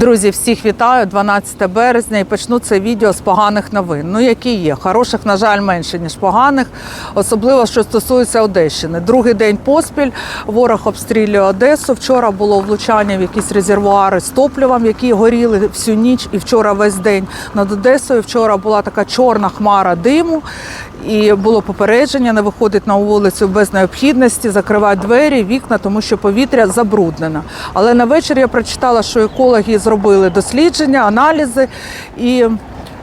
Друзі, всіх вітаю 12 березня і почну це відео з поганих новин. Ну які є. Хороших, на жаль, менше ніж поганих, особливо що стосується Одещини. Другий день поспіль ворог обстрілює Одесу. Вчора було влучання в якісь резервуари з топливом, які горіли всю ніч і вчора весь день над Одесою. Вчора була така чорна хмара диму. І було попередження, не виходить на вулицю без необхідності, закривати двері, вікна, тому що повітря забруднене. Але на вечір я прочитала, що екологи зробили дослідження, аналізи, і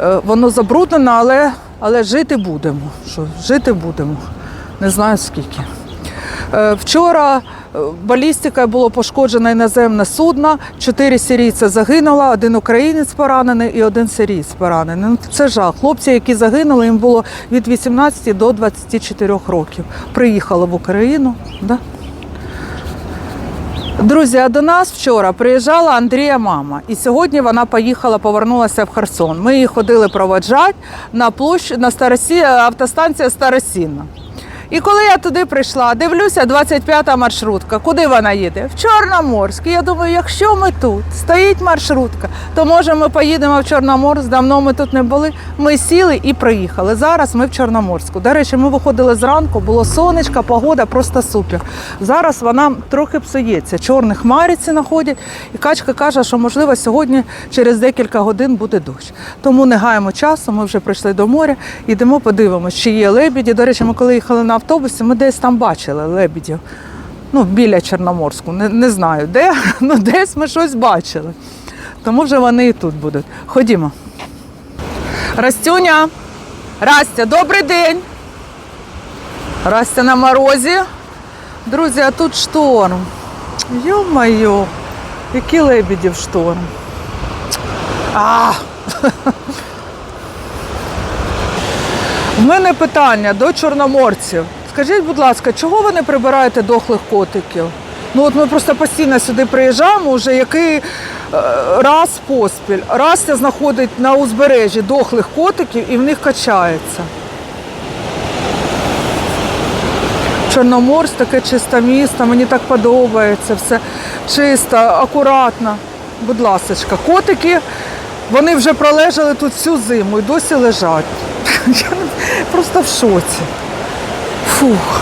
е, воно забруднено, але, але жити будемо. Що жити будемо. Не знаю скільки. Е, Вчора балістикою було пошкоджено іноземне судно. Чотири сирійця загинуло, один українець поранений і один сирійць поранений. Ну, це жах. Хлопці, які загинули, їм було від 18 до 24 років. Приїхали в Україну. Да? Друзі, а до нас вчора приїжджала Андрія мама, і сьогодні вона поїхала, повернулася в Херсон. Ми її ходили проводжати на площу на Старосі, автостанція Старосінна. І коли я туди прийшла, дивлюся, 25-та маршрутка. Куди вона їде? В Чорноморськ. І я думаю, якщо ми тут стоїть маршрутка, то може ми поїдемо в Чорноморськ. Давно ми тут не були. Ми сіли і приїхали. Зараз ми в Чорноморську. До речі, ми виходили зранку, було сонечко, погода просто супер. Зараз вона трохи псується. Чорні хмариці находять. І качка каже, що можливо сьогодні через декілька годин буде дощ. Тому не гаємо часу. Ми вже прийшли до моря. Йдемо, подивимося, чи є лебіді. До речі, ми коли їхали на автобусі, ми десь там бачили лебідів. Ну, біля Чорноморську. Не, не знаю де, але десь ми щось бачили. Тому вже вони і тут будуть. Ходімо. Растюня, Растя, добрий день. Растя на морозі. Друзі, а тут шторм. Йо-моє, які лебідів шторм. А! У мене питання до чорноморців. Скажіть, будь ласка, чого ви не прибираєте дохлих котиків? Ну от ми просто постійно сюди приїжджаємо, вже який е, раз поспіль. Растя знаходить на узбережжі дохлих котиків і в них качається. Чорноморськ таке чисте місто, мені так подобається, все чисто, акуратно. Будь ласка, котики, вони вже пролежали тут всю зиму і досі лежать. Я просто в шоці. Фух.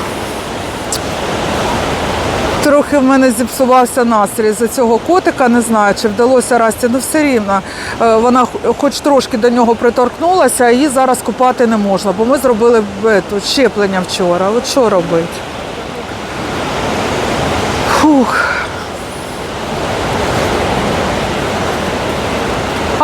Трохи в мене зіпсувався настрій за цього котика, не знаю, чи вдалося Расті, ну все рівно. Е, Вона хоч трошки до нього приторкнулася, а її зараз купати не можна, бо ми зробили е, щеплення вчора. От що робити? Фух.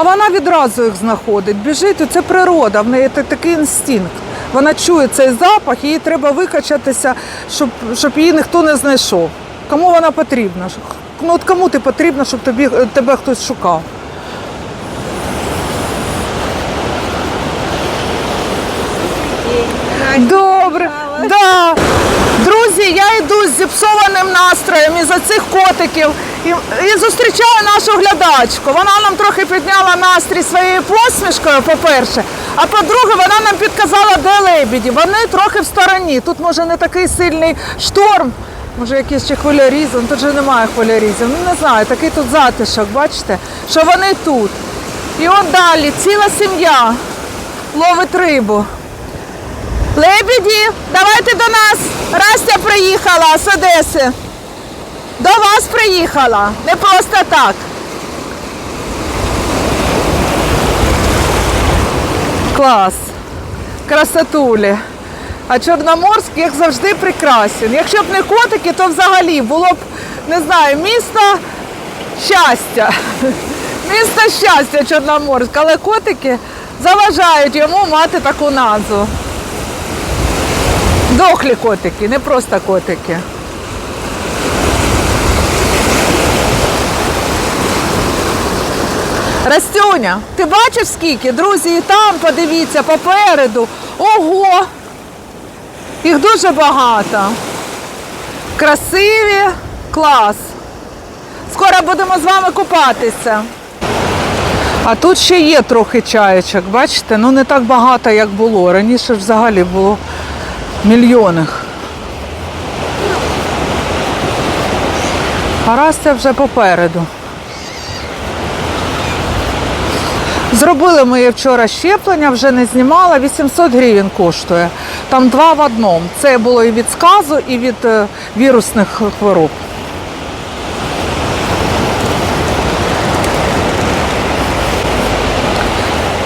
А вона відразу їх знаходить, біжить, і це природа, в неї та- такий інстинкт. Вона чує цей запах, і їй треба викачатися, щоб, щоб її ніхто не знайшов. Кому вона потрібна? Ну от кому ти потрібна, щоб тобі, тебе хтось шукав? Добре, да. Друзі, я йду з зіпсованим настроєм із-за цих котиків і, і зустрічаю нашу глядачку. Вона нам трохи підняла настрій своєю посмішкою, по-перше. А по-друге, вона нам підказала, де лебіді. Вони трохи в стороні. Тут може не такий сильний шторм, може якийсь ще хвилярізм. Тут же немає хвилярізм. Ну не знаю, такий тут затишок, бачите, що вони тут. І от далі ціла сім'я ловить рибу. Лебіді, давайте до нас. Растя приїхала з Одеси. До вас приїхала. Не просто так. Клас. Красотулі. А Чорноморськ, як завжди, прекрасен. Якщо б не котики, то взагалі було б, не знаю, місто щастя. Місто щастя Чорноморськ. Але котики заважають йому мати таку назву. Дохлі котики, не просто котики. Растюня, ти бачив скільки? Друзі, і там подивіться попереду. Ого! Їх дуже багато. Красиві, клас. Скоро будемо з вами купатися. А тут ще є трохи чаєчок, бачите? Ну не так багато, як було. Раніше взагалі було мільйони. А Растя вже попереду. Зробили ми вчора щеплення, вже не знімала. 800 гривень коштує. Там два в одному. Це було і від сказу, і від е, вірусних хвороб.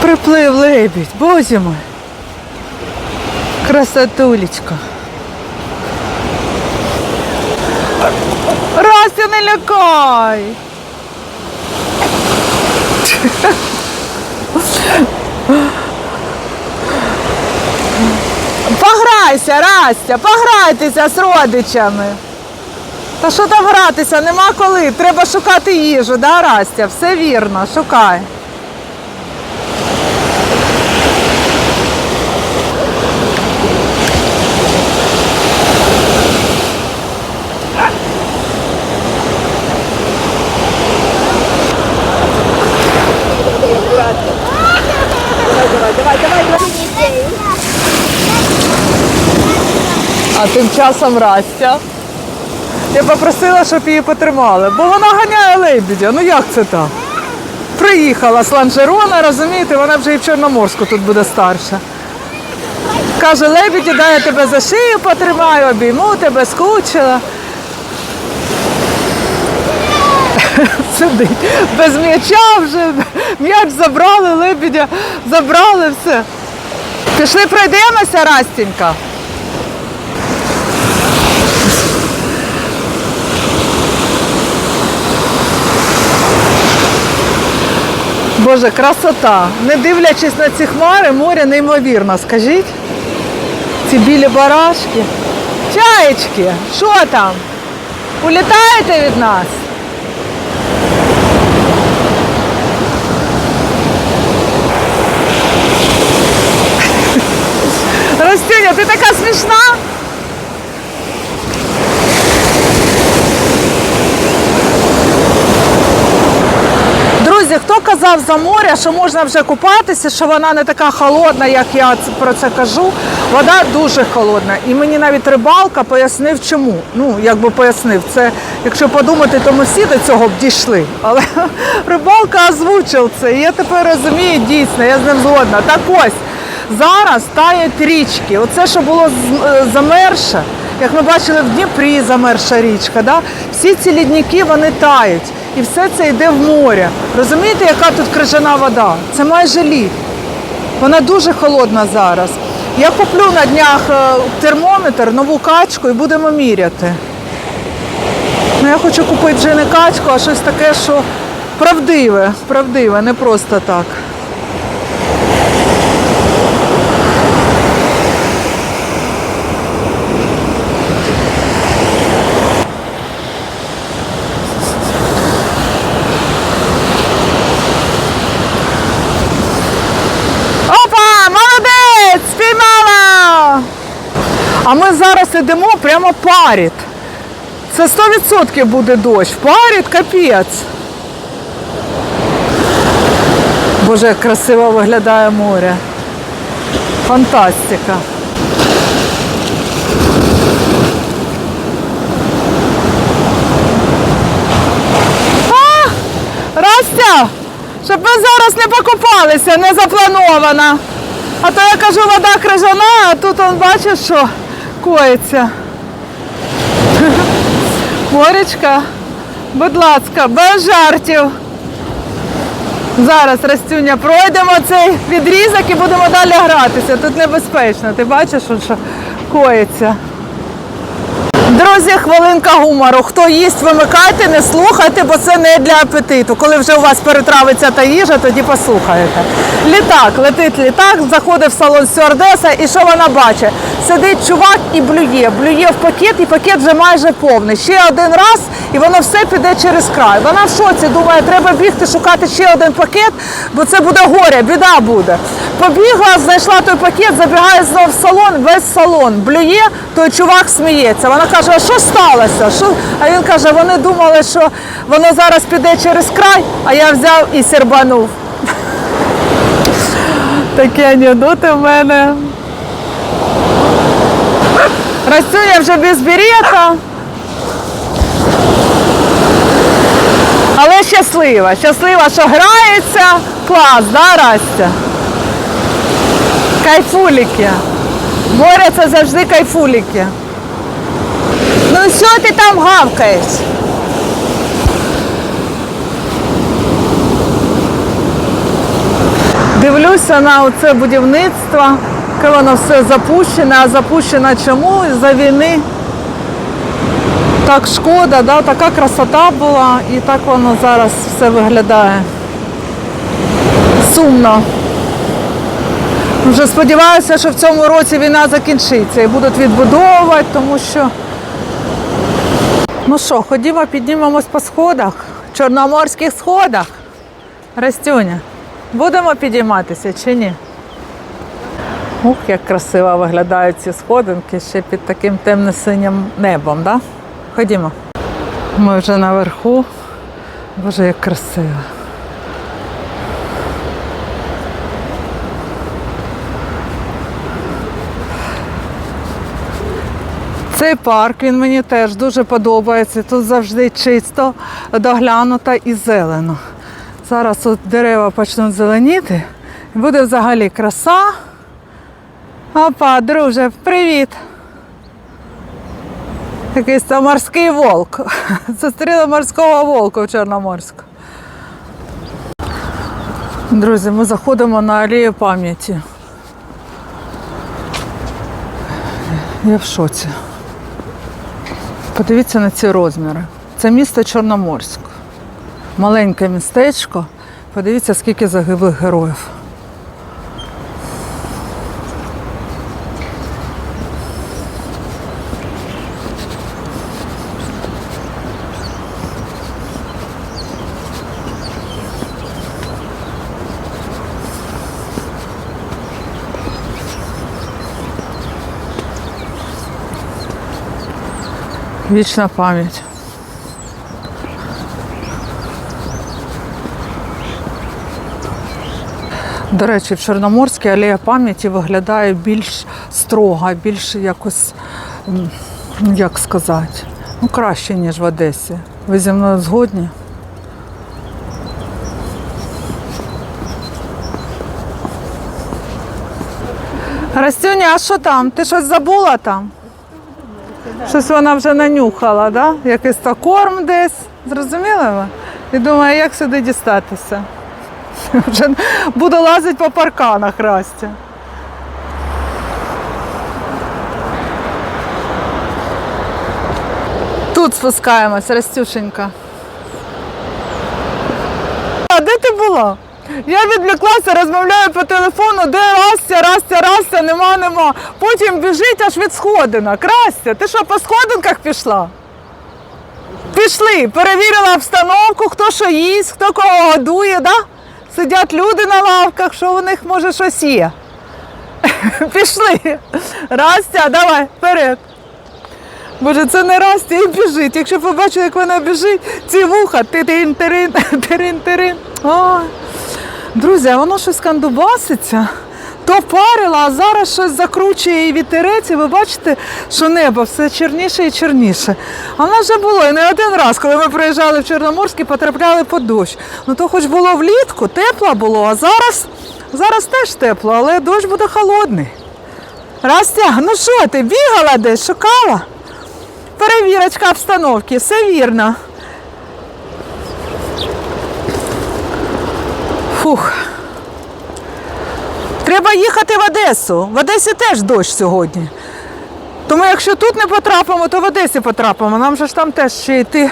Приплив лебідь, боже мой. Красотулечка. Растя, не лякай. Пограйся, Растя, пограйтеся з родичами. Та що там гратися? Нема коли. Треба шукати їжу, да, Растя? Все вірно, шукай. А тим часом Растя. Я попросила, щоб її потримали, бо вона ганяє лебідя. Ну як це так? Приїхала з Ланжерона, розумієте, вона вже і в Чорноморську тут буде старша. Каже, лебіді, дай я тебе за шию потримаю, обійму тебе, скучила. Сидить. Без м'яча вже. М'яч забрали, лебідя забрали все. Пішли пройдемося, Растінька. Боже, красота. Не дивлячись на ці хмари, море неймовірно, скажіть. Ці білі барашки. Чаєчки, що там? Улітаєте від нас? Ростюня, ти така смішна. Друзі, хто казав за море, що можна вже купатися, що вона не така холодна, як я про це кажу. Вода дуже холодна. І мені навіть рибалка пояснив, чому. Ну, якби пояснив, це, якщо подумати, то ми всі до цього б дійшли. Але рибалка озвучив це. І я тепер розумію, дійсно, я з ним згодна. Так ось, зараз тають річки. Оце, що було е, замерше, як ми бачили в Дніпрі замерша річка, да? всі ці лідники вони тають. І все це йде в море. Розумієте, яка тут крижана вода? Це майже лід. Вона дуже холодна зараз. Я куплю на днях е, термометр, нову качку і будемо міряти. Ну, я хочу купити вже не качку, а щось таке, що правдиве, правдиве, не просто так. А ми зараз йдемо прямо парід. Це 100% буде дощ. Парід капець. Боже, як красиво виглядає море. Фантастика. А! Растя! Щоб ми зараз не покупалися, не заплановано. А то я кажу, вода крижана, а тут он бачиш, що коїться. Моречка, будь ласка, без жартів. Зараз, Растюня, пройдемо цей відрізок і будемо далі гратися. Тут небезпечно. Ти бачиш, що коїться. Друзі, хвилинка гумору. Хто їсть, вимикайте, не слухайте, бо це не для апетиту. Коли вже у вас перетравиться та їжа, тоді послухаєте. Літак, летить літак, заходить в салон стюардеса і що вона бачить? Сидить чувак і блює. Блює в пакет, і пакет вже майже повний. Ще один раз, і воно все піде через край. Вона в шоці думає, треба бігти шукати ще один пакет, бо це буде горе, біда буде. Побігла, знайшла той пакет, забігає знов в салон, весь салон блює, той чувак сміється. Вона каже, а що сталося? Що? А він каже, вони думали, що воно зараз піде через край, а я взяв і сербанув. Такі анекдоти в мене. Я вже без берета. Але щаслива, щаслива, що грається. Клас, да, Растя? Кайфуліки. Море завжди кайфуліки. Ну що ти там гавкаєш? Дивлюся на це будівництво, яке воно все запущене, а запущено чому? За війни. Так шкода, да? така красота була і так воно зараз все виглядає. Сумно. Вже сподіваюся, що в цьому році війна закінчиться і будуть відбудовувати, тому що. Ну що, ходімо, піднімемось по сходах, чорноморських сходах. Растюня, будемо підійматися чи ні? Ух, як красиво виглядають ці сходинки ще під таким темно-синім небом, да? Ходімо. Ми вже наверху. Боже, як красиво. Цей парк він мені теж дуже подобається. Тут завжди чисто, доглянуто і зелено. Зараз от дерева почнуть зеленіти, буде взагалі краса. Опа, друже, привіт! Якийсь там морський волк. Зустріла морського волка в Чорноморську. Друзі, ми заходимо на алею пам'яті. Я в шоці. Подивіться на ці розміри. Це місто Чорноморськ. Маленьке містечко. Подивіться, скільки загиблих героїв. Вічна пам'ять. До речі, в Чорноморській алея пам'яті виглядає більш строго, більш якось, як сказати, ну краще, ніж в Одесі. Ви зі мною згодні? Растюня, а що там? Ти щось забула там? Щось вона вже нанюхала, да? якийсь то корм десь. Зрозуміли? І думає, як сюди дістатися. Вже буду лазити по парканах Растя. Тут спускаємось, Растюшенька. А де ти була? Я відвлеклася, розмовляю по телефону, де Растя, Растя, Растя, нема, нема. Потім біжить аж від сходинок. Растя, ти що по сходинках пішла? Пішли, перевірила обстановку, хто що їсть, хто кого годує, да? Сидять люди на лавках, що у них може щось є. Пішли. Растя, давай, вперед. Боже, це не Растя і біжить. Якщо побачу, як вона біжить, ці вуха, тирин, тирин, тирин, тирин. Ой. Друзі, воно щось кандубаситься. То парило, а зараз щось закручує і вітерець, і ви бачите, що небо все чорніше і чорніше. А в нас вже було і не один раз, коли ми приїжджали в Чорноморськ і потрапляли під дощ. Ну то хоч було влітку, тепло було, а зараз, зараз теж тепло, але дощ буде холодний. Растя, ну що ти, бігала десь, шукала? Перевірочка обстановки, все вірно. Фух. Треба їхати в Одесу. В Одесі теж дощ сьогодні. Тому якщо тут не потрапимо, то в Одесі потрапимо. Нам же ж там теж ще йти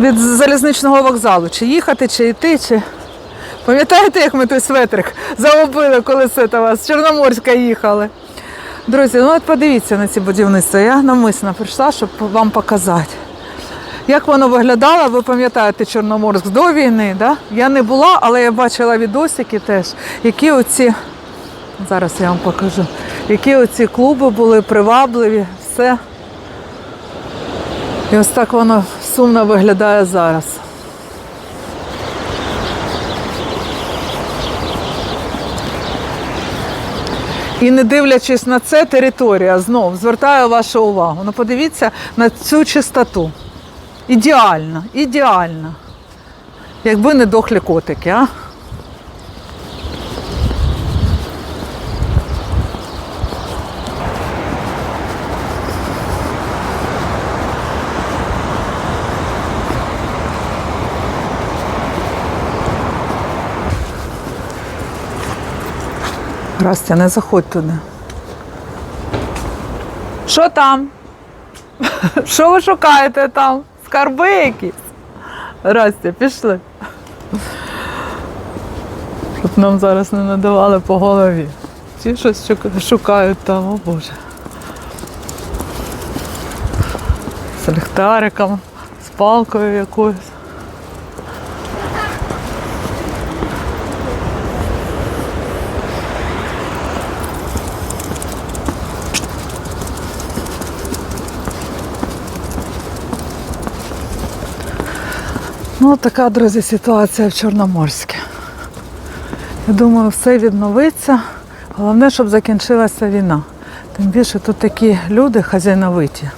від залізничного вокзалу. Чи їхати, чи йти, чи. Пам'ятаєте, як ми той светрик загубили, коли з этого, з Чорноморська їхали? Друзі, ну от подивіться на ці будівництва. Я навмисно прийшла, щоб вам показати. Як воно виглядало, ви пам'ятаєте Чорноморськ до війни, да? Я не була, але я бачила відосики теж, які оці, зараз я вам покажу, які оці клуби були привабливі, все. І ось так воно сумно виглядає зараз. І не дивлячись на це, територія знов звертаю вашу увагу. Ну подивіться на цю чистоту. Ідеально, ідеально. Якби не дохлі котики, а? Растя, не заходь туди. Що там? Що ви шукаєте там? Скарби якісь? Растя, пішли. Щоб нам зараз не надавали по голові. Ті щось шукають там, о Боже. З ліхтариком, з палкою якоюсь. Ну, така, друзі, ситуація в Чорноморську. Я думаю, все відновиться. Головне, щоб закінчилася війна. Тим більше тут такі люди хазяйновиті.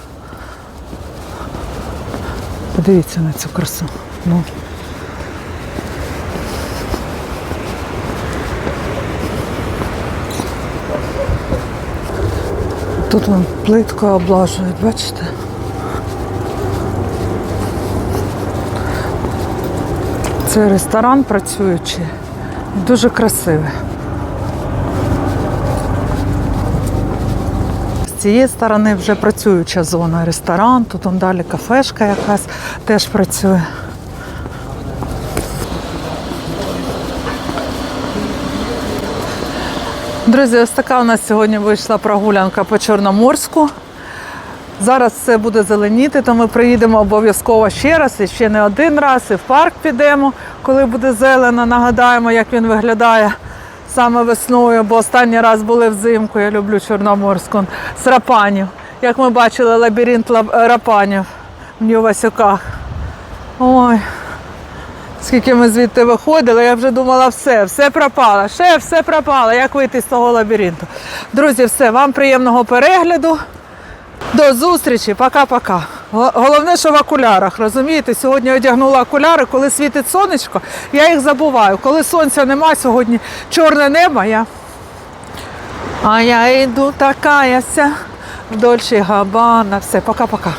Подивіться на цю красу. Ну. Тут вон плиткою облажують, бачите? Це ресторан працюючий, дуже красивий. З цієї сторони вже працююча зона, ресторан, тут он далі кафешка якась теж працює. Друзі, ось така у нас сьогодні вийшла прогулянка по Чорноморську. Зараз все буде зеленіти, то ми приїдемо обов'язково ще раз і ще не один раз. І в парк підемо, коли буде зелено. Нагадаємо, як він виглядає саме весною, бо останній раз були взимку. Я люблю Чорноморську з рапанів. Як ми бачили, лабіринт е, рапанів в Нью-Васюках. Ой. Скільки ми звідти виходили, я вже думала, все, все пропало. Ще все пропало. Як вийти з того лабіринту? Друзі, все, вам приємного перегляду. До зустрічі, пока-пока. Головне, що в окулярах, розумієте? Сьогодні одягнула окуляри, коли світить сонечко, я їх забуваю. Коли сонця нема, сьогодні чорне небо, я. А я йду така яся в Дольче Габана. Все, пока-пока.